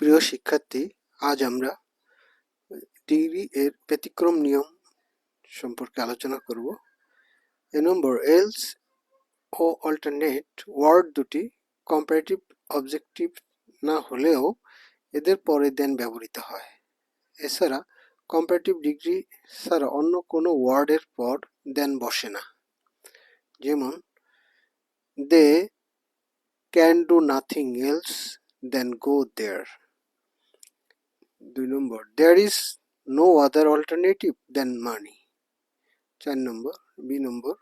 প্রিয় শিক্ষার্থী, আজ আমরা ডিগ্রি এর ব্যতিক্রম নিয়ম সম্পর্কে আলোচনা করব। এ নম্বর এলস ও অল্টারনেট ওয়ার্ড দুটি কম্পারেটিভ অবজেক্টিভ না হলেও এদের পরে দেন ব্যবহৃত হয়। এছাড়া কম্পারেটিভ ডিগ্রি ছাড়া অন্য কোনো ওয়ার্ডের পর দেন বসে না। যেমন they can do nothing else than go there দুই নম্বর there is no other alternative than money চার নম্বর বি নম্বর,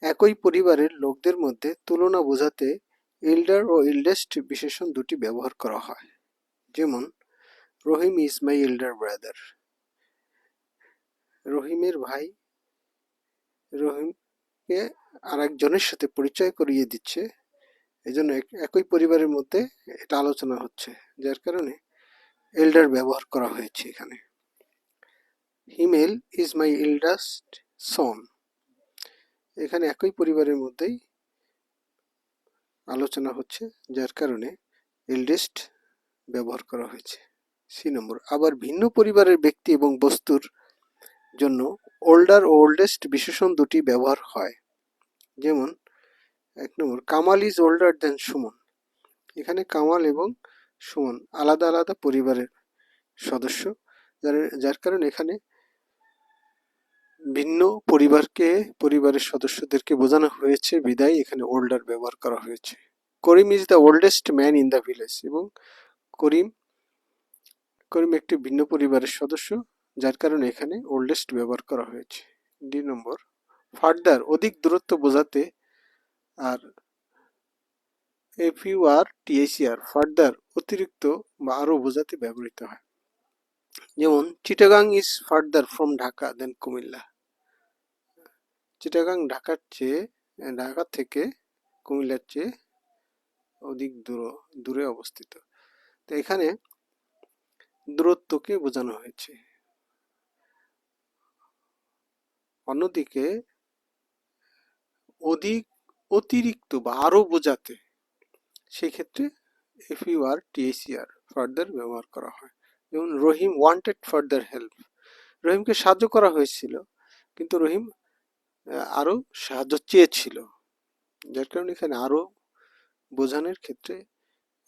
একই পরিবারের লোকদের মধ্যে তুলনা বোঝাতে এল্ডার ও এল্ডেস্ট বিশেষণ দুটি ব্যবহার করা হয়। যেমন, Rahim is my elder brother রহিমের ভাই রহিমকে আর একজনের সাথে পরিচয় করিয়ে দিচ্ছে। এজন্য এক- একই পরিবারের মধ্যে এটা আলোচনা হচ্ছে। যার কারণে এল্ডার ব্যবহার করা হয়েছে এখানে। হিমেল ইজ মাই এল্ডাস্ট সন এখানে একই পরিবারের মধ্যেই আলোচনা হচ্ছে, যার কারণে এল্ডেস্ট ব্যবহার করা হয়েছে। সি নম্বর আবার ভিন্ন পরিবারের ব্যক্তি এবং বস্তুর জন্য ওল্ডার ও ওল্ডেস্ট বিশেষণ দুটি ব্যবহার হয়। যেমন, এক নম্বর Kamal is older than Suman এখানে কামাল এবং সুমন, আলাদা আলাদা পরিবারের সদস্য, যার যার কারণে এখানে ভিন্ন পরিবারকে, পরিবারের সদস্যদেরকে বোঝানো হয়েছে, বিদায় এখানে ওল্ডার ব্যবহার করা হয়েছে। Karim is the oldest man in the village এবং করিম করিম একটি ভিন্ন পরিবারের সদস্য, যার কারণে এখানে ওল্ডেস্ট ব্যবহার করা হয়েছে। ডি নম্বর ফার্দার অধিক দূরত্ব বোঝাতে আর এফ ইউ আর টিএসিআর ফার্দার অতিরিক্ত বা আরও বোঝাতে ব্যবহৃত হয়। যেমন Chittagong is further from Dhaka than Comilla Chittagong ঢাকার চেয়ে ঢাকা থেকে কুমিল্লার চেয়ে অধিক দূর, দূরে অবস্থিত। তো এখানে দূরত্বকে বোঝানো হয়েছে। অন্যদিকে, অধিক অতিরিক্ত বা আরও বোঝাতে সেক্ষেত্রে এফ ইউ আর টিএসিআর ফার্দার ব্যবহার করা হয়। যেমন রহিম ওয়ান্টেড ফার্দার হেল্প রহিমকে সাহায্য করা হয়েছিল, কিন্তু রহিম আরও সাহায্য চেয়েছিল। যার কারণে এখানে আরও বোঝানোর ক্ষেত্রে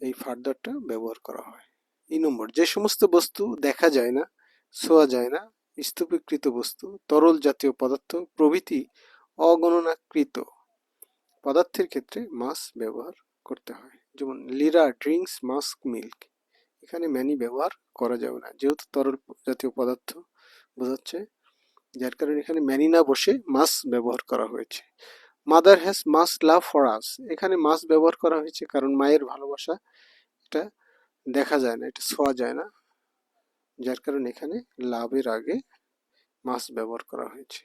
এই ফার্দারটা ব্যবহার করা হয়। এই নম্বর, যে সমস্ত বস্তু দেখা যায় না ছোঁয়া যায় না, স্তূপীকৃত বস্তু, তরল জাতীয় পদার্থ, প্রভৃতি অগণনাকৃত পদার্থের ক্ষেত্রে মাস ব্যবহার করতে হয়। যেমন লিরা ড্রিঙ্কস মাস্ক মিল্ক এখানে ম্যানি ব্যবহার করা যাবে না। যেহেতু তরল জাতীয় পদার্থ বোঝাচ্ছে, যার কারণে এখানে ম্যানি না বসে মাস ব্যবহার করা হয়েছে। Mother has much love for us এখানে মাস ব্যবহার করা হয়েছে কারণ মায়ের ভালোবাসা এটা দেখা যায় না, এটা ছোঁয়া যায় না। যার কারণে এখানে লাভের আগে মাস ব্যবহার করা হয়েছে।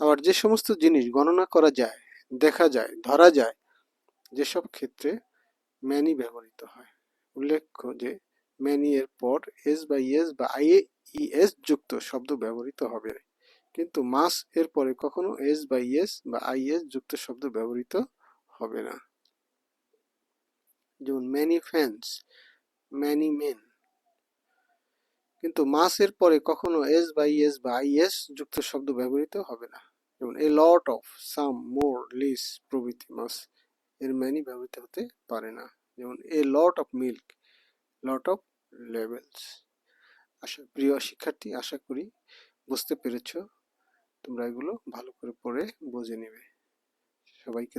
আবার যে সমস্ত জিনিস গণনা করা যায়, দেখা যায়, ধরা যায় যেসব ক্ষেত্রে ম্যানি ব্যবহৃত হয়। উল্লেখ্য যে ম্যানি এর পর এস বা ইএস বা আই ইএস যুক্ত শব্দ ব্যবহৃত হবে। কিন্তু মাস এর পরে কখনো এস বা ইএস বা আইএস যুক্ত শব্দ ব্যবহৃত হবে না। যেমন ম্যানি ফ্যান্স ম্যানি মেন কিন্তু মাস এর পরে কখনো এস বা ইএস বা আইএস যুক্ত শব্দ ব্যবহৃত হবে না। যেমন এ লট অফ সাম মোর লিস প্রভৃতি মাস। এর ম্যানি ব্যবহৃত হতে পারে না। যেমন a lot of milk lot of levels আশা, প্রিয় শিক্ষার্থী, আশা করি বুঝতে পেরেছ। তোমরা এগুলো ভালো করে পড়ে বুঝে নেবে। সবাইকে